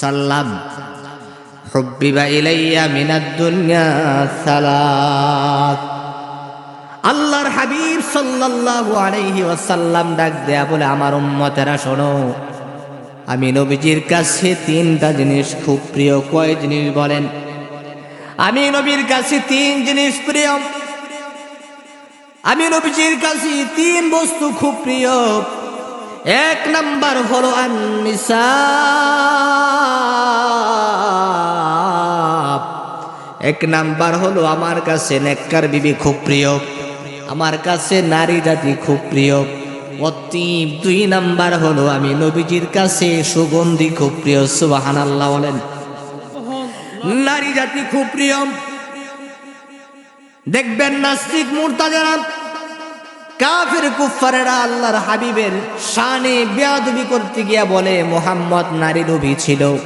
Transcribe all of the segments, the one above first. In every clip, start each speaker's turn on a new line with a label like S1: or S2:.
S1: সাল্লাম, হব্বিবা ইলাইয়া মিনাদ্দুনিয়া সালাত। আল্লাহর হাবিব সাল্লাল্লাহু আলাইহি ওয়াসাল্লাম ডাক দেয়া বলে, আমার উম্মতেরা, শোনো, আমি নবীজির কাছে তিনটা জিনিস খুব প্রিয়। কয় জিনিস বলেন? আমি নবীর কাছে তিন জিনিস প্রিয়। আমি নবীজির কাছে তিন বস্তু খুব প্রিয়। এক নাম্বার হলো আন নিসা এক নাম্বার হলো আমার কাছে নেককার বিবি খুব প্রিয়। আমার কাছে নারী জাতি খুব প্রিয়। অতি দুই নাম্বার হলো আমি নবীজির কাছে সুগন্ধি খুব প্রিয় সুবাহান আল্লাহ বলেন। নারী জাতি খুব প্রিয়। দেখবেন নাস্তিক মুরতাজারা, কাফের কুফারেরা আল্লাহর হাবিবের শানে বেয়াদবি করতে গিয়া বলে, মোহাম্মদ নারী নবী ছিল।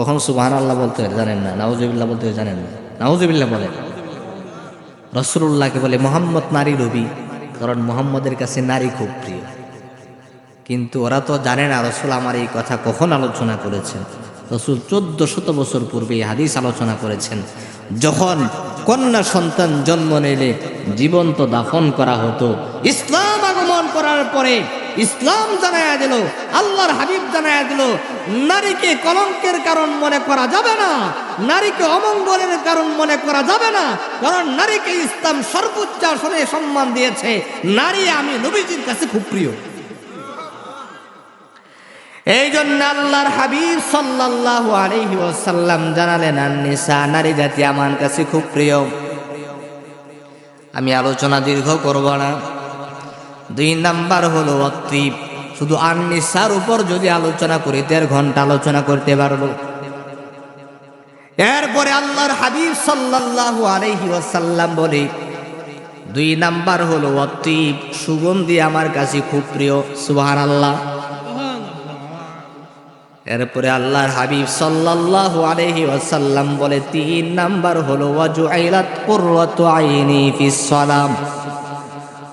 S1: কখন সুবহান আল্লাহ বলতে জানেন না। নাউজুবিল্লাহ বলতে জানেন না। নাউজুবিল্লাহ বলেন রসুল্লাহকে বলে মোহাম্মদ নারী নবী কারণ মোহাম্মদের কাছে নারী খুব প্রিয়। কিন্তু ওরা তো জানে না, রসুল আমার এই কথা কখন আলোচনা করেছেন। রসুল চোদ্দ শত বছর পূর্বে এই হাদিস আলোচনা করেছেন, যখন কন্যা সন্তান জন্ম নিলে জীবন্ত দাফন করা হতো, ইসলাম আগমন করার পরে ইসলাম জানায়া দিল, আল্লাহর হাবিব জানায়া দিল, নারীকে কলঙ্কের কারণ মনে করা যাবে না, নারীকে অমঙ্গলের কারণ মনে করা যাবে না, কারণ নারীকে ইসলাম সর্বোচ্চ আসনে সম্মান দিয়েছে। নারী আমি নবীজির কাছে খুব প্রিয়। এই জন্য আল্লাহর হাবিব সাল্লাল্লাহু আলাইহি ওয়াসাল্লাম জানালেন, আননিসা, নারী জাতি আমার কাছে খুব প্রিয়। আমি আলোচনা দীর্ঘ করব না। দুই নাম্বার হলো অত্রিপ শুধু আননিসার উপর যদি আলোচনা করি, দেড় ঘণ্টা আলোচনা করতে পারব। এরপরে আল্লাহর হাবিব সাল্লাল্লাহু আলাইহি ওয়াসাল্লাম বলে, দুই নাম্বার হলো অত্রিপ সুগন্ধি আমার কাছে খুব প্রিয় সুহার সুবহানাল্লাহ। এরপরে আল্লাহর হাবিব সাল্লাল্লাহু আলাইহি ওয়াসাল্লাম বলে, তিন নাম্বার হলো ওয়াজুআইলাত কুররাতু আইনি ফিস সালাম।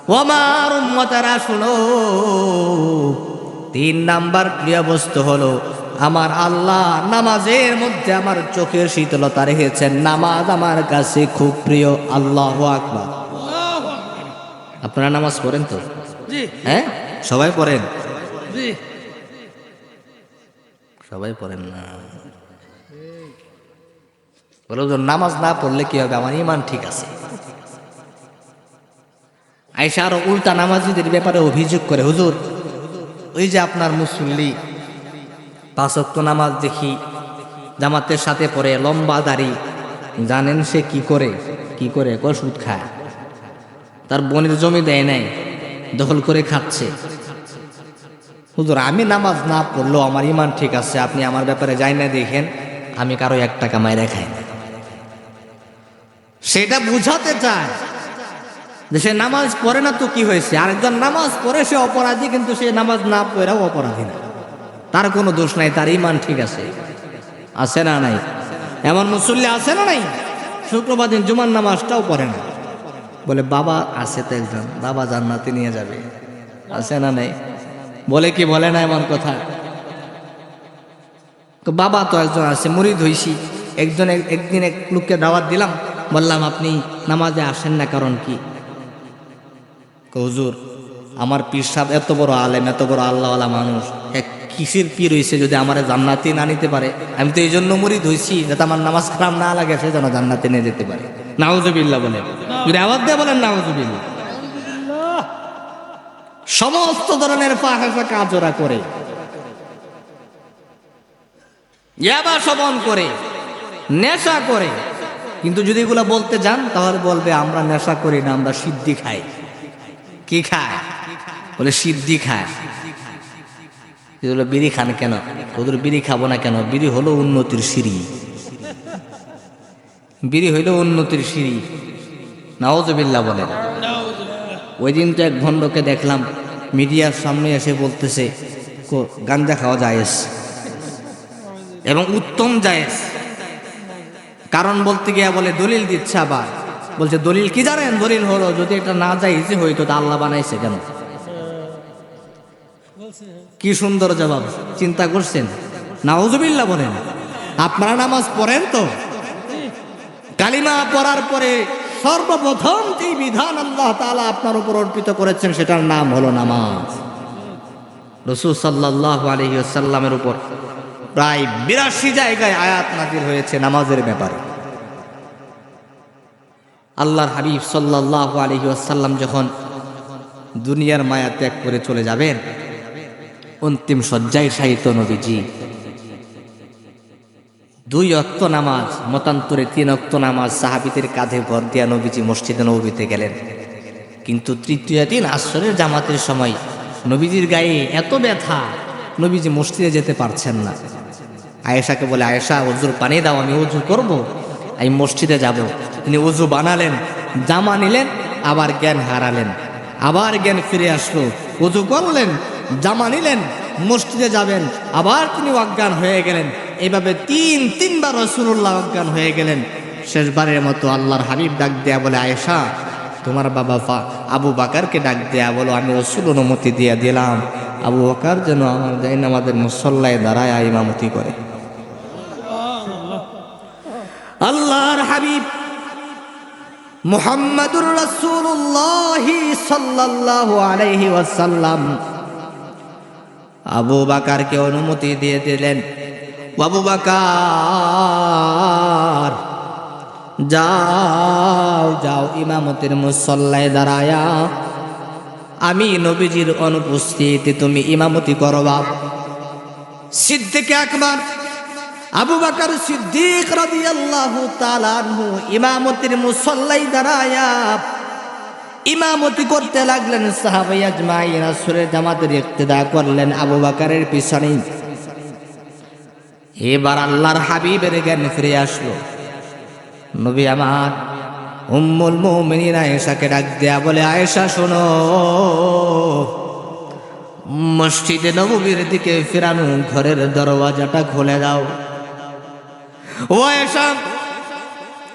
S1: ওমার উম্মতারা শুনো। তিন নাম্বার প্রিয় বস্তু হলো আমার আল্লাহ নামাজের মধ্যে আমার চোখের শীতলতা রেখেছেন। নামাজ আমার কাছে খুব প্রিয় আল্লাহ আকবার। আপনারা নামাজ পড়েন তো? হ্যাঁ? সবাই পড়েন? সবাই পড়েন না। বলো নামাজ না পড়লে কি হবে? আমার ইমান ঠিক আছে। আইসা আরও উল্টা নামাজিদের ব্যাপারে অভিযোগ করে, হুজুর, ওই যে আপনার মুসল্লি পাঁচক্ত নামাজ দেখি, জামাতের সাথে পড়ে, লম্বা দাড়ি, জানেন সে কি করে কি করে, কয় সুদ খায়? তার বোনের জমি দেয় নাই, দখল করে খাচ্ছে। হুজুর, আমি নামাজ না পড়লেও আমার ইমান ঠিক আছে, আপনি আমার ব্যাপারে যাই না দেখেন, আমি কারও এক টাকা মায়েরা খাই সেটা বুঝাতে চায়? যে সে নামাজ পড়ে না তো কি হয়েছে? আরেকজন নামাজ পড়ে, সে অপরাধী, কিন্তু সে নামাজ না পড়েও অপরাধী না। তার কোনো দোষ নাই, তার ইমান ঠিক আছে। আছে না নাই? এমন মুসল্লি আছে না নাই? শুক্রবার দিন জুমার নামাজটাও পড়ে না। বলে, বাবা আছে তো একজন, বাবা জান্নাতে নিয়ে যাবে। আছে না নাই? বলে কি, বলে না এমন কথা? তো বাবা তো একজন আছে, মুরিদ হইছি। একজন এক- একদিন এক লোককে দাওয়াত দিলাম। বললাম, আপনি নামাজে আসেন না, কারণ কি? হুজুর, আমার পীর সাহেব এত বড় আলেম, এত বড় আল্লাহওয়ালা মানুষ। এক কিসের পীর হইছে যদি আমার জান্নাতি না নিতে পারে? আমি তো এই জন্য মুরিদ হইছি, যাতে আমার নামাজ খারাপ না লাগে, সে যেন জান্নাতে নিয়ে যেতে পারে। নাউজুবিল্লাহ বলেন। যদি আওয়াজ দিয়ে বলেন, নাউজুবিল্লাহ। সমস্ত ধরনের ফাহাসা কাজ ওরা করে। ইয়াবা শবন করে, নেশা করে। কিন্তু যদি এগুলো বলতে যান, তাহলে বলবে, আমরা নেশা করি না, আমরা সিদ্ধি খাই। কি খায়? বলে, সিদ্ধি খায়। এগুলো বিড়ি খান কেন? ওদের বিড়ি খাব না কেন? বিড়ি হলো উন্নতির সিঁড়ি। বিড়ি হইল উন্নতির সিঁড়ি। নাওজবিল্লা বলেন ওই দিন তো এক ভণ্ডকে দেখলাম, মিডিয়ার সামনে এসে বলতেছে গাঞ্জা খাওয়া জায়েজ এবং উত্তম জায়েজ কারণ বলতে গিয়া বলে, দলিল দিচ্ছে আবার। বলছে, দলিল কি জানেন? দলিল হলো, যদি এটা না যাইছে হইতো তা আল্লাহ বানাইছে কেন? কি সুন্দর জবাব, চিন্তা করছেন? নাউজুবিল্লাহ বলেন, আপনারা নামাজ পড়েন তো? কালিমা পড়ার পরে সর্বপ্রথম যে বিধান আল্লাহ তাআলা আপনার উপর অর্পিত করেছেন, সেটার নাম হলো নামাজ। রসুল সাল্লাহ আলহিসাল্লামের উপর প্রায় বিরাশি জায়গায় আয়াত নাজির হয়েছে নামাজের ব্যাপারে। আল্লাহর হাবিব সাল্লাহ আলহি আসাল্লাম যখন দুনিয়ার মায়া ত্যাগ করে চলে যাবেন, অন্তিম শয্যায় সাহিত্য নবীজি। দুই অক্ত নামাজ, মতান্তরে তিন অক্ত নামাজ সাহাবিদের কাঁধে ভর দিয়া নবীজি মসজিদে নবীতে গেলেন। কিন্তু তৃতীয় দিন আসরের জামাতের সময় নবীজির গায়ে এত ব্যথা, নবীজি মসজিদে যেতে পারছেন না। আয়েশাকে বলে, আয়েশা অজুর পানি দাও, আমি অজু করব। আমি মসজিদে যাব। তিনি অজু বানালেন, জামা নিলেন, আবার জ্ঞান হারালেন। আবার জ্ঞান ফিরে আসলো। অজু করলেন, জামা নিলেন, মসজিদে যাবেন, আবার তিনি অজ্ঞান হয়ে গেলেন। এভাবে তিন, তিনবার রসুল্লাহ অজ্ঞান হয়ে গেলেন। শেষবারের মতো আল্লাহর হাবিব ডাক দেয়া বলে, আয়েশা, তোমার বাবা ফা, আবু বাকারকে ডাক দেয়া বলো, আমি রসুল অনুমতি দিয়ে দিলাম। আবু বাকার যেন আমার জাইন আমাদের মুসল্লায় দাঁড়ায় ইমামতি করে আল্লাহর হাবিব মুহাম্মাদুর রাসূলুল্লাহ সাল্লাল্লাহু আলাইহি ওয়াসাল্লাম। আবু বাকারকে অনুমতি দিয়ে দিলেন আবু বাকার, যাও যাও ইমামতের মুসল্লায় দাঁড়ায়া। আমি নবীজির অনুপস্থিতি তুমি ইমামতি করবা। সিদ্দিক আকবর আবু বাকর সিদ্দিক রাদিয়াল্লাহু তাআলা আনহু ইমামতির মুসল্লাই দাঁড়ায়া ইমামতি করতে লাগলেন, সাহাবাই আজমাই রাসূলের জামাতের ইক্তেদা করলেন আবু বাকারের পিছনে। এবার আল্লাহর হাবিবের জ্ঞান ফিরে আসলো। নবী আমার, উম্মুল মুমিনিন আয়েশাকে ডাক দেয়া বলে, আয়েশা শোনো, মসজিদে নববীর দিকে ফেরানো ঘরের দরওয়াজাটা খুলে দাও। ও আয়েশা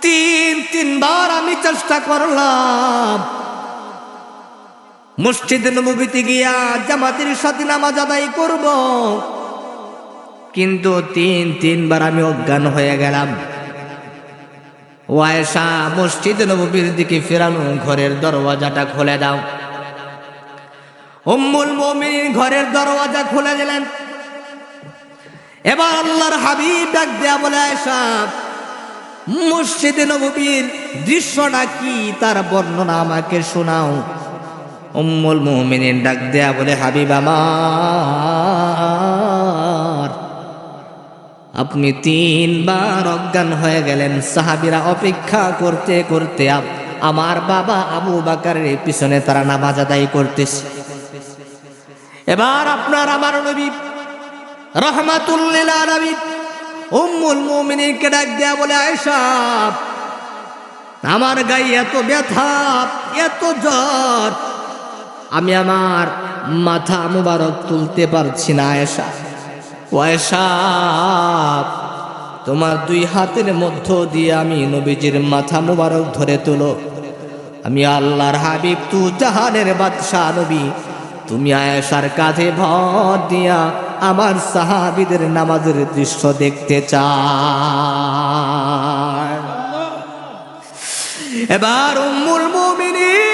S1: তিন, তিনবার আমি চেষ্টা করলাম। মসজিদে নবীতে গিয়া জামাতের সাথে নামাজ আদায় করব। কিন্তু তিন, তিনবার আমি অজ্ঞান হয়ে গেলাম। ওয়ায়সা মসজিদ নবীর দিকে ফেরানো ঘরের দরওয়াজাটা খুলে দাও। উম্মুল মুমিনিন ঘরের দরওয়াজা খুলে দিলেন। এবার আল্লাহর হাবিব ডাক দেয়া বলে আয়েশা মসজিদে নবীর দৃশ্যটা কি? তার বর্ণনা আমাকে শোনাও। উম্মুল মুমিনিন ডাক দেয়া বলে, হাবিব আমার, আপনি তিনবার অজ্ঞান হয়ে গেলেন। সাহাবিরা অপেক্ষা করতে করতে আমার বাবা আবু বাকারের পিছনে তারা নামাজ আদায় করতেছে। এবার আপনার আমার নবী ডাক বলে, আয়েশা, আমার গায়ে এত ব্যথা, এত জ্বর, আমি আমার মাথা মুবারক তুলতে পারছি না, আয়েশা। ওয়েসা তোমার দুই হাতের মধ্য দিয়ে আমি নবীজির মাথা মুবারক ধরে তুলো। আমি আল্লাহর হাবিব, তু জাহানের বাদশাহ নবী। তুমি আয়েশার কাঁধে ভর দিয়া আমার সাহাবিদের নামাজের দৃশ্য দেখতে চাই এবার উম্মুল মুমিনিন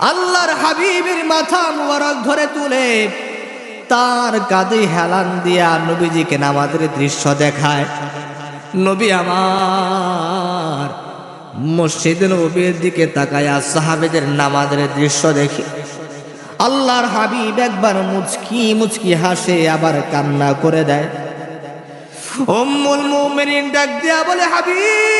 S1: আল্লাহর হাবিবের মাথা মুবারক ধরে তুলে তার কাঁধে হেলান দিয়া নবীজিকে নামাজের দৃশ্য দেখায়। নবী আমার মসজিদ নবীর দিকে তাকায়া সাহাবেদের নামাজের দৃশ্য দেখি। আল্লাহর হাবিব একবার মুচকি মুচকি হাসে, আবার কান্না করে দেয়। উম্মুল মুমিনিন ডাক দেয়া বলে, হাবিব!